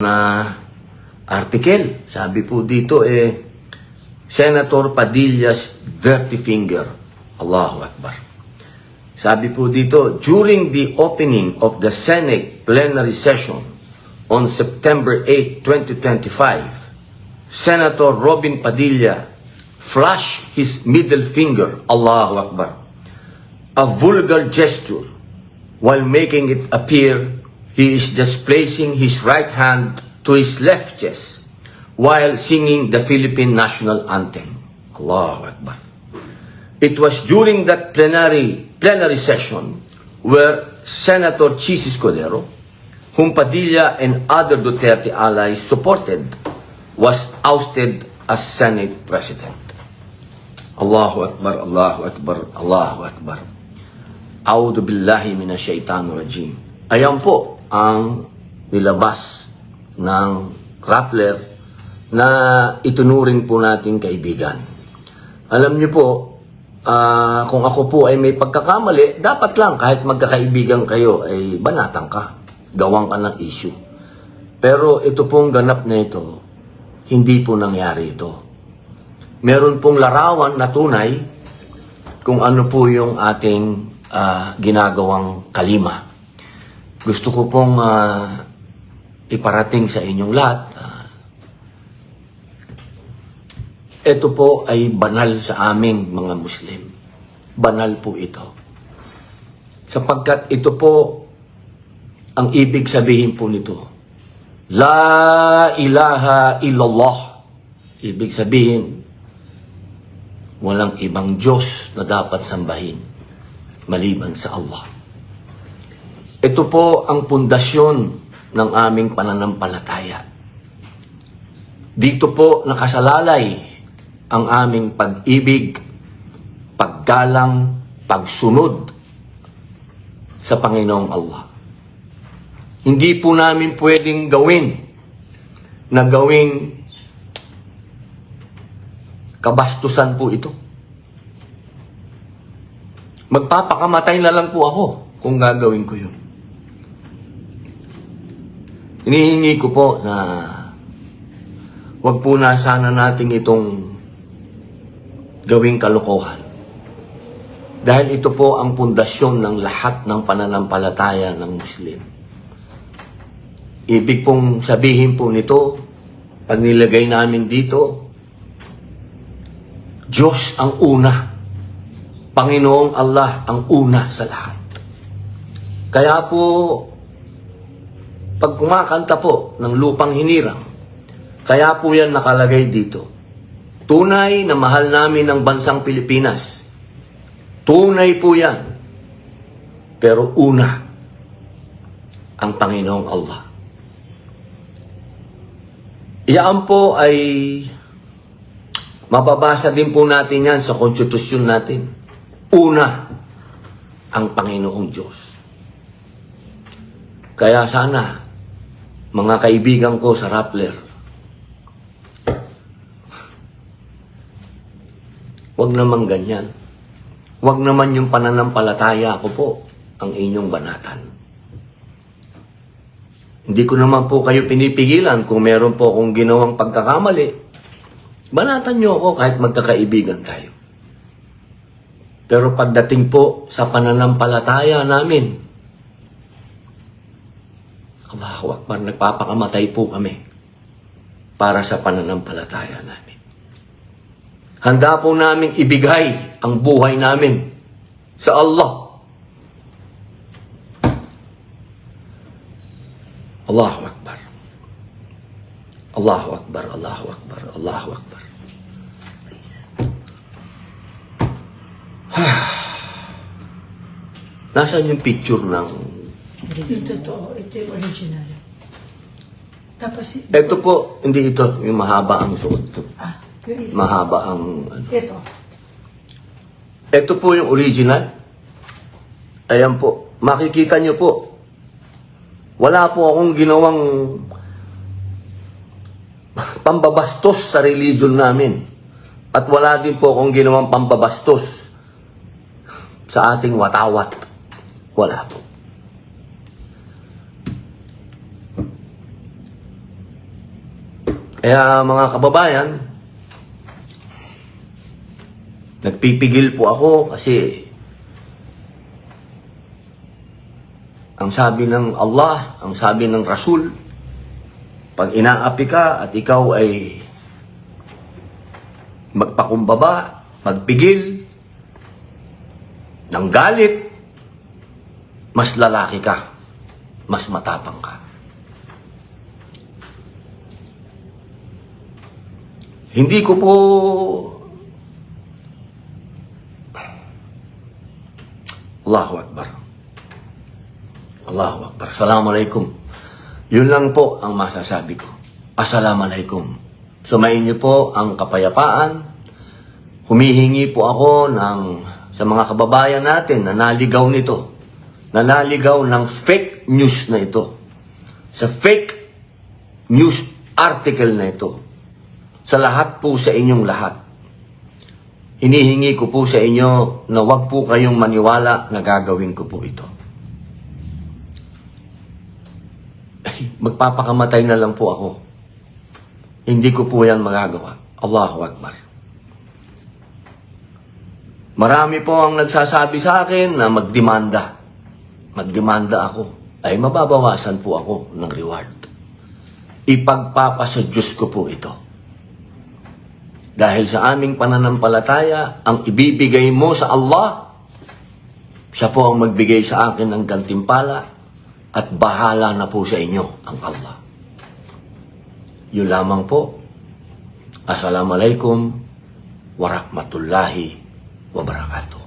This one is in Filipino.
na article. Sabi po dito eh, Senator Padilla's dirty finger. Allahu Akbar. Sabi po dito, during the opening of the Senate plenary session on September 8, 2025, Senator Robin Padilla flashed his middle finger, Allahu Akbar, a vulgar gesture while making it appear he is just placing his right hand to his left chest while singing the Philippine national anthem. Allahu Akbar. It was during that plenary plenary session where Senator Chis Escudero, whom Padilla and other Duterte allies supported, was ousted as Senate President. Allahu Akbar, Allahu Akbar, Allahu Akbar. A'udhu billahi minash shaitanir rajim. Ayan po ang nilabas ng Rappler na itunuring po nating kaibigan. Alam niyo po, ah, kung ako po ay may pagkakamali, dapat lang kahit magkakaibigan kayo ay banatan ka. Gawang ka ng issue. Pero ito pong ganap na ito, hindi po nangyari ito. Meron pong larawan na tunay kung ano po yung ating ah, ginagawang kalima. Gusto ko pong ah, iparating sa inyong lahat. ah, ito po ay banal sa aming mga Muslim. Banal po ito. Sapagkat ito po ang ibig sabihin po nito. La ilaha illallah. Ibig sabihin, walang ibang Diyos na dapat sambahin maliban sa Allah. Ito po ang pundasyon ng aming pananampalataya. Dito po nakasalalay ang aming pag-ibig, paggalang, pagsunod sa Panginoong Allah. Hindi po namin pwedeng gawin na gawing kabastusan po ito. Magpapakamatay na lang po ako kung gagawin ko yun. Hinihingi ko po na wag po na sana natin itong gawing kalokohan. Dahil ito po ang pundasyon ng lahat ng pananampalataya ng Muslim. Ibig pong sabihin po nito, pag nilagay namin dito, Diyos ang una. Panginoong Allah ang una sa lahat. Kaya po, pag kumakanta po ng lupang hinirang, kaya po yan nakalagay dito. Tunay na mahal namin ang bansang Pilipinas. Tunay po yan. Pero una, ang Panginoong Allah. Iyan po ay mababasa din po natin yan sa konstitusyon natin. Una, ang Panginoong Diyos. Kaya sana, mga kaibigan ko sa Rappler, Huwag naman ganyan. Huwag naman yung pananampalataya ko po ang inyong banatan. Hindi ko naman po kayo pinipigilan kung meron po akong ginawang pagkakamali. Banatan nyo ako kahit magkakaibigan tayo. Pero pagdating po sa pananampalataya namin, Allahu Akbar, nagpapakamatay po kami para sa pananampalataya namin. Handa po namin ibigay ang buhay namin sa Allah. Allahu Akbar. Allahu Akbar, Allahu Akbar, Allahu Akbar. Nasaan yung picture ng... Yung totoo, ito yung original. Tapos, Ito po, hindi ito, yung mahaba ang suot. ah, yung isa. Mahaba ang... Ano. Ito. Ito po yung original. Ayan po. Makikita nyo po. Wala po akong ginawang pambabastos sa religion namin. At wala din po akong ginawang pambabastos sa ating watawat. Wala po. Kaya mga kababayan, nagpipigil po ako kasi ang sabi ng Allah, ang sabi ng Rasul, pag inaapi ka at ikaw ay magpakumbaba, magpigil, ng galit, mas lalaki ka, mas matapang ka. Hindi ko po Allahu Akbar. Allahu Akbar. Assalamualaikum. Yun lang po ang masasabi ko. Assalamualaikum. Sumayin niyo po ang kapayapaan. Humihingi po ako ng sa mga kababayan natin na naligaw nito. Na naligaw ng fake news na ito. Sa fake news article na ito. Sa lahat po sa inyong lahat. Hinihingi ko po sa inyo na wag po kayong maniwala na gagawin ko po ito. Magpapakamatay na lang po ako. Hindi ko po yan magagawa. Allahu Akbar. Marami po ang nagsasabi sa akin na magdemanda. Magdemanda ako. Ay mababawasan po ako ng reward. Ipagpapasa Diyos ko po ito. Dahil sa aming pananampalataya, ang ibibigay mo sa Allah, siya po ang magbigay sa akin ng gantimpala at bahala na po sa inyo ang Allah. Yun lamang po. Assalamualaikum warahmatullahi wabarakatuh.